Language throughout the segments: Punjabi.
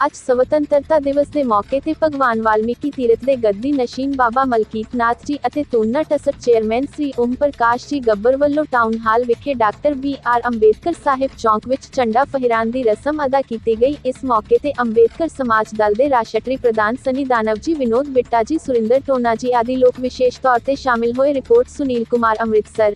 ਅੱਜ ਸਵਤੰਤਰਤਾ ਦਿਵਸ ਦੇ ਮੌਕੇ ਤੇ ਭਗਵਾਨ ਵਾਲਮੀਕੀ ਤੀਰਥ ਦੇ ਗੱਦੀ ਨਸ਼ੀਨ ਬਾਬਾ ਮਲਕੀਤ ਨਾਥ ਜੀ ਅਤੇ ਤੋਨਾ ਟਸਟ ਚੇਅਰਮੈਨ ਸ੍ਰੀ ਓਮ ਪ੍ਰਕਾਸ਼ ਜੀ ਗੱਬਰ ਵੱਲੋਂ ਟਾਊਨ ਹਾਲ ਵਿਖੇ ਡਾਕਟਰ ਬੀ ਆਰ ਅੰਬੇਦਕਰ ਸਾਹਿਬ ਚੌਂਕ ਵਿੱਚ ਝੰਡਾ ਫਹਿਰਾਨ ਦੀ ਰਸਮ ਅਦਾ ਕੀਤੀ ਗਈ। ਇਸ ਮੌਕੇ ਤੇ ਅੰਬੇਦਕਰ ਸਮਾਜ ਦਲ ਦੇ ਰਾਸ਼ਟਰੀ ਪ੍ਰਧਾਨ ਸਨੀ ਦਾਨਵ ਜੀ, ਵਿਨੋਦ ਬਿੱਟਾ ਜੀ, ਸੁਰਿੰਦਰ ਟੋਨਾ ਜੀ ਆਦਿ ਲੋਕ ਵਿਸ਼ੇਸ਼ ਤੌਰ ਤੇ ਸ਼ਾਮਿਲ ਹੋਏ। ਰਿਪੋਰਟ ਸੁਨੀਲ ਕੁਮਾਰ, ਅੰਮ੍ਰਿਤਸਰ।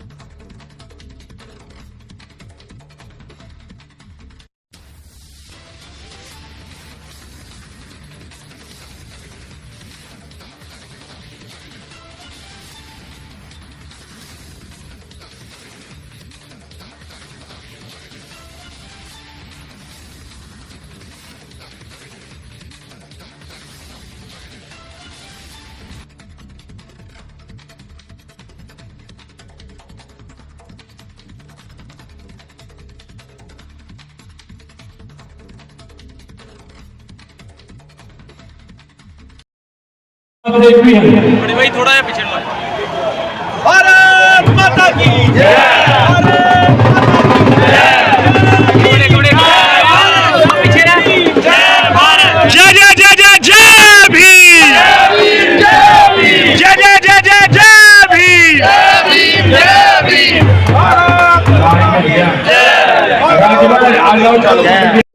बड़े भाई थोड़ा है जय। जय। I.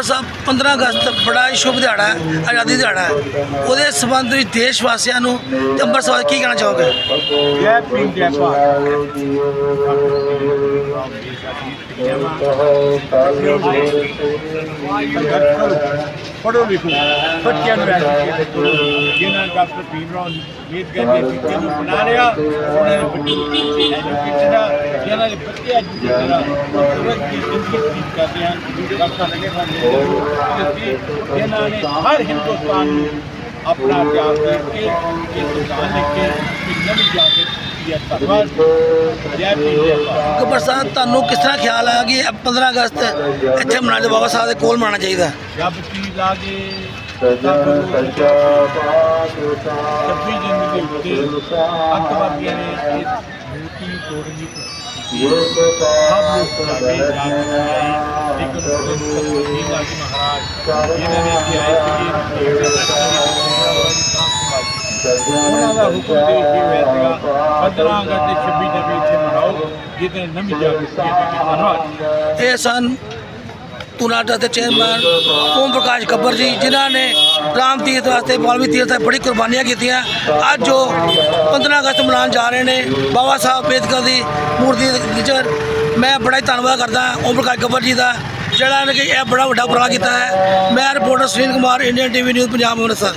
ਔਰ ਸਭ 15 ਅਗਸਤ ਬੜਾ ਹੀ ਸ਼ੁਭ ਦਿਹਾੜਾ ਹੈ ਆਜ਼ਾਦੀ ਦਿਹਾੜਾ ਹੈ। ਉਹਦੇ ਸੰਬੰਧ ਵਿੱਚ ਦੇਸ਼ ਵਾਸੀਆਂ ਨੂੰ ਤੇ ਅੰਮ੍ਰਿਤਸਰ ਵਾਸੀ ਕੀ ਕਹਿਣਾ ਚਾਹੋਗੇ? ਜੈ ਭੀਮ ਜੈ ਭਾਰਤ। ਪੜੋ ਲਿਖੋ। ਬੱਚਿਆਂ ਨੂੰ ਐਜੂਕੇਟ ਕਰੋ ਜਿਨ੍ਹਾਂ ਡਾਕਟਰ ਭੀਮ ਰਾਓ ਅੰਬੇਦਕਰ ਨੇ ਬੱਚਿਆਂ ਨੂੰ ਬਣਾ ਲਿਆ ਉਹਨਾਂ ਨੇ ਬੱਚੇ ਐਜੂਕੇਸ਼ਨ ਦਾ ਬੱਚੇ ਐਜੂਕੇਟਡ ਆ ਸੂਰਜ ਦੀ ਜ਼ਿੰਦਗੀ ਠੀਕ ਕਰਦੇ ਹਨ ਡਾਕਟਰ ਲਗੇ ਬੰਦੇ ਜਿਨ੍ਹਾਂ ਨੇ ਹਰ ਹਿੰਦੁਸਤਾਨ ਨੂੰ ਆਪਣਾ ਤਿਆਗ ਕਰਕੇ ਇਹ ਸੰਵਿਧਾਨ ਲਿਖ ਕੇ ਨਵੀਂ ਜਾ ਕੇ ਸਾਹਿਬ ਤੁਹਾਨੂੰ ਕਿਸ ਤਰ੍ਹਾਂ ਖਿਆਲ ਆਇਆ ਕਿ ਇਹ 15 ਅਗਸਤ ਇੱਥੇ ਮਨਾਉਣਾ ਬਾਬਾ ਸਾਹਿਬ ਦੇ ਕੋਲ ਮਨਾਉਣਾ ਚਾਹੀਦਾ? ਜਬ ਕੀ ਲਾਗੇ ਛੱਬੀ ਜਨਵਰੀ ਦੇ ਉੱਤੇ ਅੱਤਵਾਦੀਆਂ ਨੇ ਮਹਾਰਾਜ ਜਿਨ੍ਹਾਂ ਨੇ ਕਿ ਆਏ ਕਿ ਉਹਨਾਂ ਦਾ ਹੁਕਮ ਦੇ ਕੇ ਹੋਇਆ ਸੀਗਾ 15 ਅਗਸਤ ਤੇ 26 ਜਨਵਰੀ ਇੱਥੇ ਮਨਾਓ ਜਿਹਦੇ ਨਵੀਂ ਜਾਗਰੂਕਤੀ ਇਹ ਸਨ ਤੁਨਾਟਾ ਦੇ ਚੇਅਰਮੈਨ ਓਮ ਪ੍ਰਕਾਸ਼ ਗੱਬਰ ਜੀ, ਜਿਨ੍ਹਾਂ ਨੇ ਰਾਮ ਤੀਰਥ ਵਾਸਤੇ ਵਾਲਮੀਕੀ ਤੀਰਥ ਵਾਸਤੇ ਬੜੀ ਕੁਰਬਾਨੀਆਂ ਕੀਤੀਆਂ। ਅੱਜ ਜੋ 15 ਅਗਸਤ ਮਨਾਉਣ ਜਾ ਰਹੇ ਨੇ। ਬਾਬਾ ਸਾਹਿਬ ਅੰਬੇਦਕਰ ਦੀ ਮੂਰਤੀ ਦੇ ਵਿੱਚ ਮੈਂ ਬੜਾ ਹੀ ਧੰਨਵਾਦ ਕਰਦਾ ਓਮ ਪ੍ਰਕਾਸ਼ ਗੱਬਰ ਜੀ ਦਾ, ਜਿਹੜਾ ਨੇ ਕਿ ਇਹ ਬੜਾ ਵੱਡਾ ਉਪਰਾਲਾ ਕੀਤਾ ਹੈ। ਮੈਂ reporter Sunil Kumar, Indian TV news, Punjab, Amritsar.